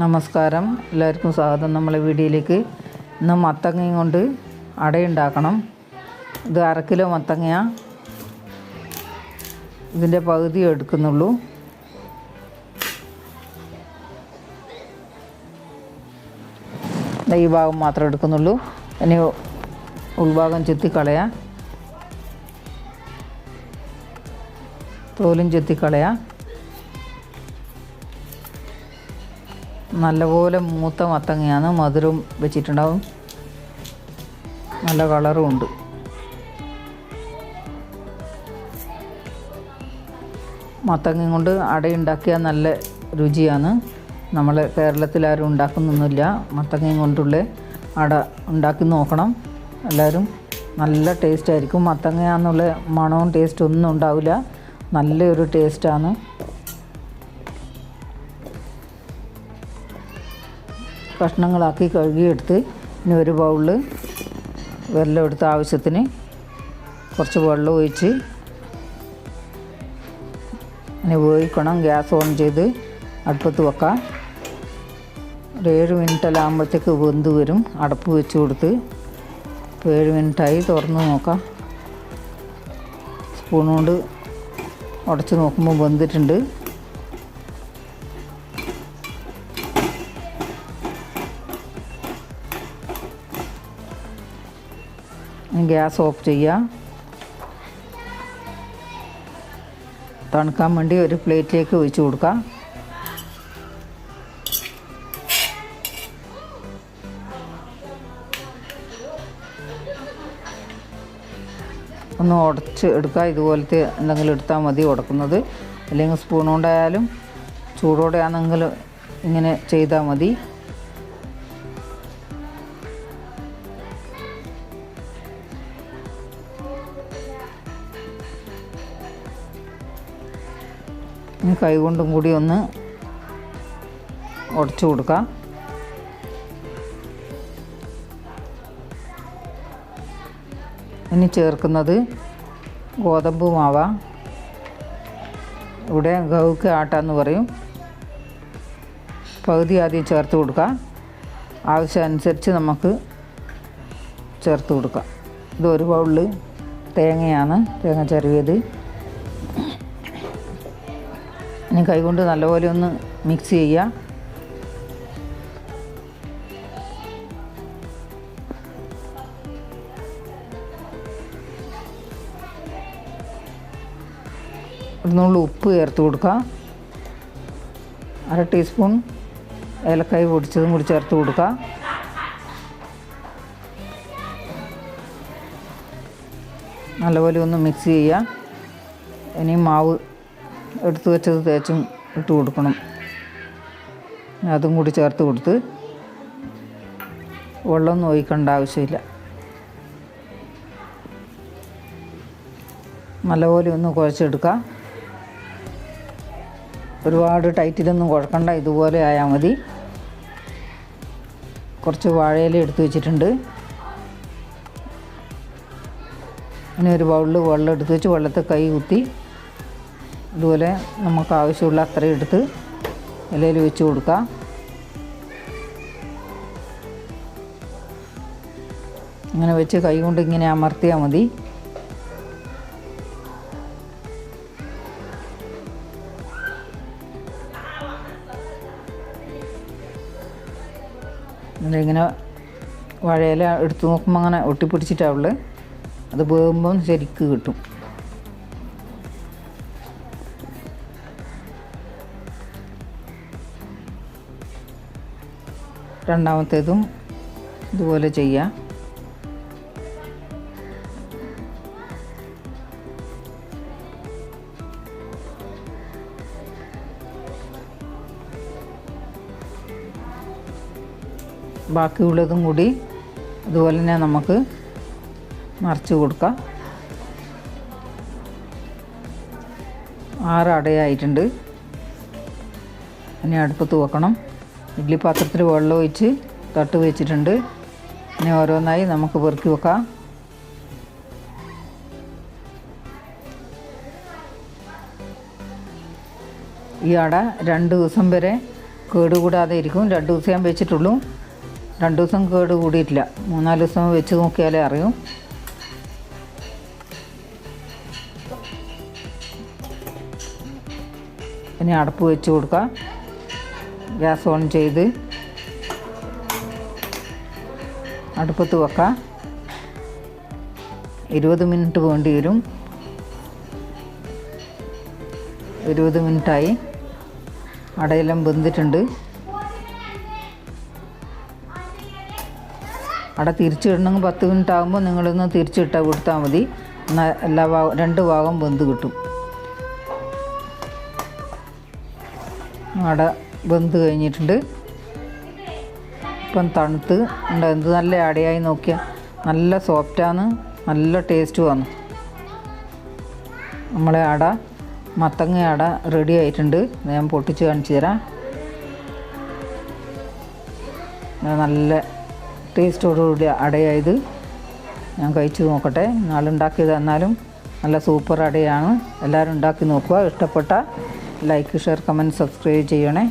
നമസ്കാരം. എല്ലാവർക്കും സ്വാഗതം. നമ്മളെ വീഡിയോയിലേക്ക് ഇന്ന് മത്തങ്ങയും കൊണ്ട് അടയുണ്ടാക്കണം ഇത് അര കിലോ മത്തങ്ങ ഇതിന്റെ പകുതി എടുക്കുന്നുള്ളൂ. ഈ ഭാഗം മാത്രമേ എടുക്കുന്നുള്ളൂ. ഇനി ഉൾഭാഗം ചെത്തിക്കളയാം. തോലും ചെത്തിക്കളയാം. നല്ലപോലെ മൂത്ത മത്തങ്ങയാണ് മധുരം വെച്ചിട്ടുണ്ടാവും. നല്ല കളറും ഉണ്ട്. മത്തങ്ങ കൊണ്ട് അടയുണ്ടാക്കിയാൽ നല്ല രുചിയാണ്. നമ്മൾ കേരളത്തിൽ ആരും ഉണ്ടാക്കുന്നൊന്നുമില്ല. മത്തങ്ങയും കൊണ്ടുള്ള അട ഉണ്ടാക്കി നോക്കണം. എല്ലാവരും നല്ല ടേസ്റ്റ് ആയിരിക്കും. മണവും ടേസ്റ്റ് ഒന്നും ഉണ്ടാവില്ല. നല്ലൊരു ടേസ്റ്റാണ് കഷ്ണങ്ങളാക്കി കഴുകിയെടുത്ത് ഇനി ഒരു ബൗളിൽ വെള്ളം എടുത്ത് ആവശ്യത്തിന് കുറച്ച് വെള്ളം ഒഴിച്ച് ഇനി വേവിക്കണം. ഗ്യാസ് ഓൺ ചെയ്ത് അടുപ്പത്ത് വെക്കാം. ഒരു ഏഴ് മിനിറ്റെല്ലാം ആകുമ്പോഴത്തേക്ക് വെന്ത് വരും. അടപ്പ് വെച്ച് കൊടുത്ത് ഇപ്പോൾ ഏഴ് മിനിറ്റായി. തുറന്ന് നോക്കാം. സ്പൂൺ കൊണ്ട് ഉടച്ച് നോക്കുമ്പോൾ വെന്തിട്ടുണ്ട്. ഗ്യാസ് ഓഫ് ചെയ്യുക തണുക്കാൻ വേണ്ടി ഒരു പ്ലേറ്റിലേക്ക് ഒഴിച്ചു കൊടുക്കാം. ഒന്ന് ഉടച്ച് എടുക്കുക ഇതുപോലത്തെ എന്തെങ്കിലും എടുത്താൽ മതി ഉടക്കുന്നത്. അല്ലെങ്കിൽ സ്പൂൺ കൊണ്ടായാലും ചൂടോടെ ഇങ്ങനെ ചെയ്താൽ മതി. ഇനി കൈകൊണ്ടും കൂടി ഒന്ന് ഉടച്ചു കൊടുക്കാം. ഇനി ചേർക്കുന്നത് ഗോതമ്പ് മാവ. ഇവിടെ ഗൗക്ക് ആട്ടാന്ന് പറയും. പകുതി ആദ്യം ചേർത്ത് കൊടുക്കുക ആവശ്യമനുസരിച്ച് നമുക്ക് ചേർത്ത് കൊടുക്കാം. ഇത് ഒരു ബൗളിൽ തേങ്ങയാണ്. തേങ്ങ ചെറിയത്. ഇനി കൈകൊണ്ട് നല്ലപോലെ ഒന്ന് മിക്സ് ചെയ്യുക. നുള്ളു ഉപ്പ് ചേർത്ത് കൊടുക്കുക. അര ടീസ്പൂൺ ഏലക്കായ് പൊടിച്ചതും കൂടി ചേർത്ത് കൊടുക്കുക. നല്ലപോലെ ഒന്ന് മിക്സ് ചെയ്യുക. ഇനി മാവ് എടുത്തു വെച്ചത് തേച്ചും ഇട്ട് കൊടുക്കണം. അതും കൂടി ചേർത്ത് കൊടുത്ത് വെള്ളം നോയിക്കേണ്ട ആവശ്യമില്ല. നല്ലപോലെ ഒന്ന് കുഴച്ചെടുക്കുക ഒരുപാട് ടൈറ്റിലൊന്നും കുഴക്കണ്ട ഇതുപോലെ ആയാൽ മതി. കുറച്ച് വാഴയില എടുത്ത് വെച്ചിട്ടുണ്ട്. ഇനി ഒരു ബൗളിൽ വെള്ളം എടുത്ത് വെച്ച് വെള്ളത്തെ കൈ കുത്തി ഇതുപോലെ നമുക്ക് ആവശ്യമുള്ള അത്ര എടുത്ത് ഇലയിൽ വെച്ച് കൊടുക്കാം. ഇങ്ങനെ വെച്ച് കൈ കൊണ്ട് ഇങ്ങനെ അമർത്തിയാൽ മതി. ഇങ്ങനെ വഴയില എടുത്ത് നോക്കുമ്പോൾ അങ്ങനെ ഒട്ടിപ്പിടിച്ചിട്ടാവുള്ളത് അത് വേകുമ്പം ശരിക്ക് കിട്ടും. രണ്ടാമത്തേതും ഇതുപോലെ ചെയ്യാം. ബാക്കിയുള്ളതും കൂടി അതുപോലെ തന്നെ നമുക്ക് മറിച്ച് കൊടുക്കാം. ആറ് അടയായിട്ടുണ്ട്. ഇനി അടുപ്പത്ത് വെക്കണം. ഇഡ്ഡലി പാത്രത്തിൽ വെള്ളം ഒഴിച്ച് തട്ട് വെച്ചിട്ടുണ്ട്. ഇനി ഓരോന്നായി നമുക്ക് പെറുക്കി വെക്കാം. ഈ അട രണ്ട് ദിവസം വരെ കേട് കൂടാതെ ഇരിക്കും. രണ്ട് ദിവസം ഞാൻ വെച്ചിട്ടുള്ളൂ. രണ്ട് ദിവസം കേട് കൂടിയിട്ടില്ല. മൂന്നാൽ ദിവസം വെച്ച് നോക്കിയാലേ അറിയും. ഇനി അടപ്പ് വെച്ച് കൊടുക്കാം. ഗ്യാസ് ഓൺ ചെയ്ത് അടുപ്പത്ത് വെക്കാം. ഇരുപത് മിനിറ്റ് വേണ്ടി വരും. ഇരുപത് മിനിറ്റായി. അടയെല്ലാം വെന്തിട്ടുണ്ട്. അട തിരിച്ചിടണമെങ്കിൽ പത്ത് മിനിറ്റ് ആകുമ്പോൾ നിങ്ങളൊന്ന് തിരിച്ചിട്ട കൊടുത്താൽ മതി. എന്നാൽ എല്ലാ ഭാഗം രണ്ട് ഭാഗം വെന്ത് കിട്ടും. അട വെന്ത് കഴിഞ്ഞിട്ടുണ്ട്. ഇപ്പം തണുത്ത് ഉണ്ട്? എന്ത് നല്ല അടയായി നോക്കിയാൽ നല്ല സോഫ്റ്റാണ് നല്ല ടേസ്റ്റ് വന്നു നമ്മളെ അട മത്തങ്ങ അട റെഡി ആയിട്ടുണ്ട്. ഞാൻ പൊട്ടിച്ച് കാണിച്ചു തരാം. നല്ല ടേസ്റ്റോടുകൂടി അടയായത്. ഞാൻ കഴിച്ചു നോക്കട്ടെ. നാളുണ്ടാക്കിയത് എന്നാലും നല്ല സൂപ്പർ അടയാണ്. എല്ലാവരും ഉണ്ടാക്കി നോക്കുക. ഇഷ്ടപ്പെട്ട ലൈക്ക് ഷെയർ കമന്റ് സബ്സ്ക്രൈബ് ചെയ്യണേ.